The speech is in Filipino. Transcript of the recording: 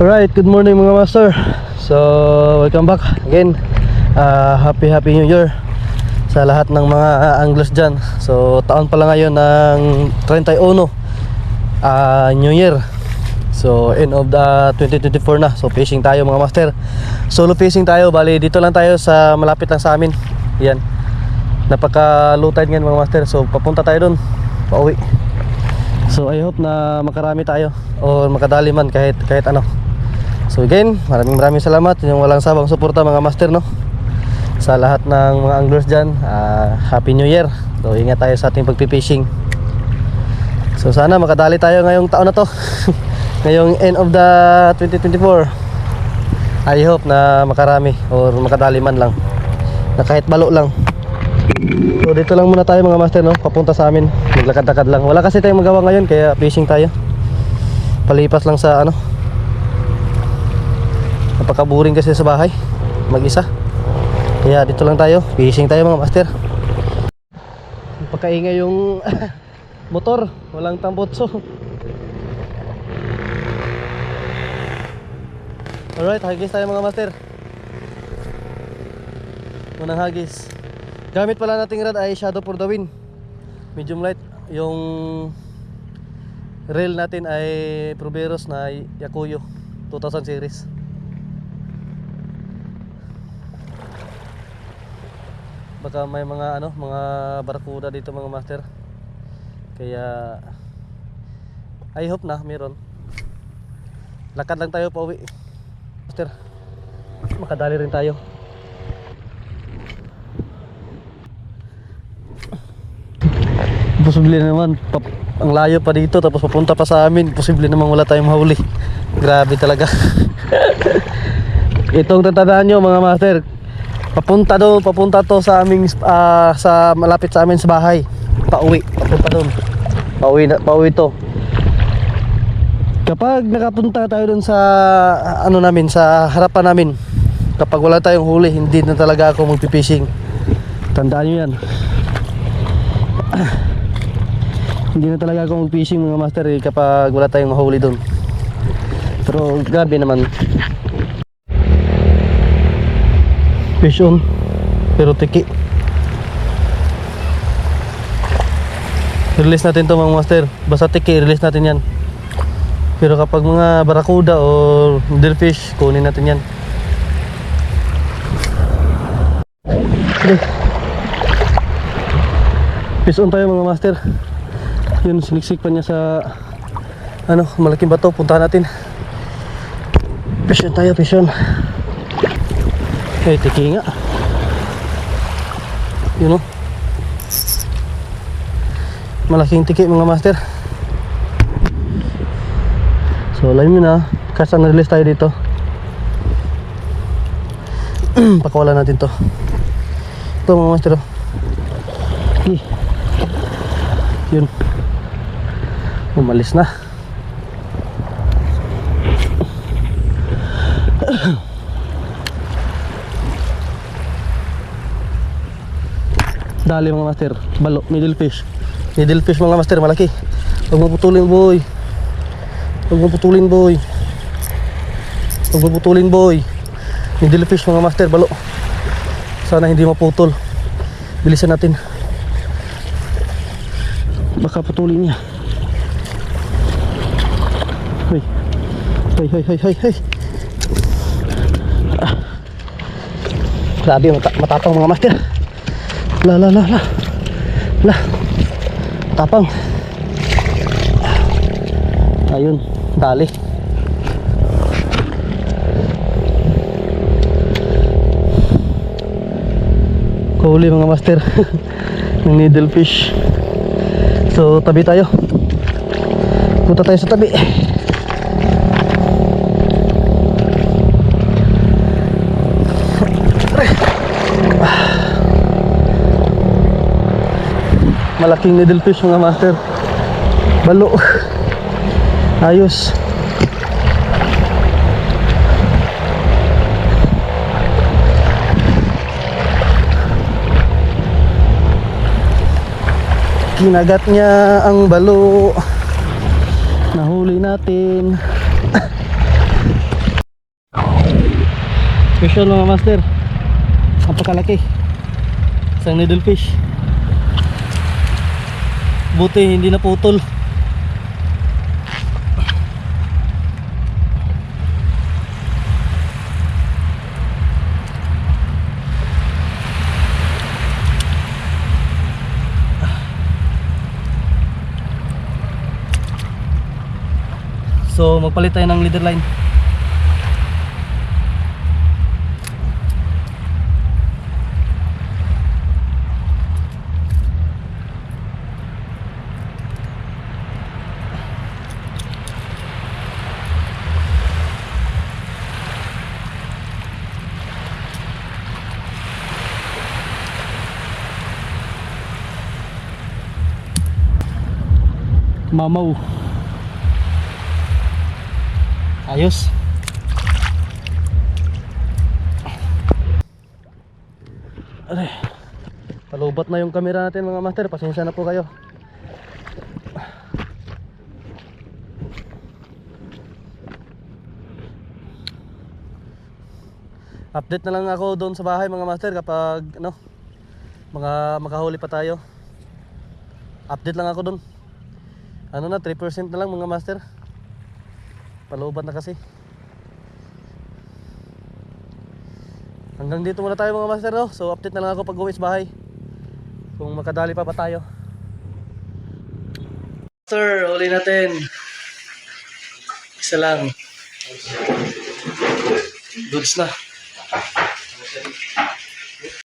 Alright, good morning mga master. So, welcome back again. Ah, happy happy new year sa lahat ng mga ah, anglers dyan. So, taon pala ngayon ng 31 ah, New Year. So, end of the 2024 na. So, fishing tayo mga master. Solo fishing tayo. Bali, dito lang tayo sa malapit lang sa amin. Yan. Napaka-low tide ngayon mga master. So, papunta tayo doon. Pauwi. So, I hope na makarami tayo. O makadali man kahit, kahit ano. So again, maraming maraming salamat yung walang sabang suporta mga master no. Sa lahat ng mga anglers diyan, Happy New Year. So ingat tayo sa ating pagpipishing. So sana makadali tayo ngayong taon na to. ngayong end of the 2024. I hope na makarami or makadali man lang. Na kahit balo lang. So dito lang muna tayo mga master no, papunta sa amin. Maglakad-lakad lang. Wala kasi tayong magawa ngayon kaya fishing tayo. Palipas lang sa ano, napaka-boring kasi sa bahay. Mag-isa. Kaya dito lang tayo. Fishing tayo mga master. Pagkaingay yung motor. Walang tambotso. Alright hagis tayo mga master. Unang hagis. Gamit pala nating rod ay shadow for the wind medium light. Yung reel natin ay Proveros na Yakuyo 2000 series baka may mga ano mga barakuda dito mga master. Kaya I hope na meron. Lakad lang tayo pa uwi. Master makadali rin tayo. Posible naman pap- ang layo pa dito tapos papunta pa sa amin. Posible naman wala tayong mahuli. Grabe talaga. Itong tatandaan nyo mga master papunta doon papunta to sa aming ah, sa malapit sa amin sa bahay. Pauwi papunta doon. Pauwi na pauwi to. Kapag nakapunta tayo doon sa ano namin sa harapan namin kapag wala tayong huli hindi na talaga ako magpipishing. Tandaan nyo yan. Hindi na talaga ako mag-fishing mga master eh, kapag wala tayong mahuli doon. Pero grabe naman fish on pero tiki. Release natin to mga master. Basta tiki release natin yan. Pero kapag mga barakuda o deerfish kunin natin yan. Fish on tayo mga master. Yun siniksik pa niya sa ano malaking bato. Puntahan natin. Fish on tayo fish on eh, tiki nga. Yun o. Malaking tiki mga master. So, alam na. Kasi na-release tayo dito. Pakawalan natin to. Ito mga master o. Eh. Yun. Umalis na. Dali mga master. Balo, middle fish. Middle fish mga master, malaki. Huwag mo boy. Huwag mo boy. Huwag mo boy. Middle fish mga master, balo. Sana hindi maputol. Bilisan natin. Baka putulin niya. Hoy. Hoy, hoy, hoy, hoy, hoy. Ah. Grabe, mata matapang mga master. La la la la. La. Tapang. Ayun, dali. Huli mga master ng needlefish. So, tabi tayo. Punta tayo sa tabi. Malaking needlefish mga master. Balo. Ayos. Kinagat niya ang balo. Nahuli natin. Special mga master. Napakalaki. Isang needle fish. Buti hindi naputol. So magpalit tayo ng leader line. Mamaw. Ayos. Aray. Palubat na yung camera natin mga master. Pasensya na po kayo. Update na lang ako doon sa bahay mga master kapag ano mga makahuli pa tayo. Update lang ako doon. Ano na 3% na lang mga master. Palubat na kasi. Hanggang dito muna tayo mga master no? So update na lang ako pag uwi sa bahay. Kung makadali pa ba tayo. Master, uli natin. Isa lang. Goods na.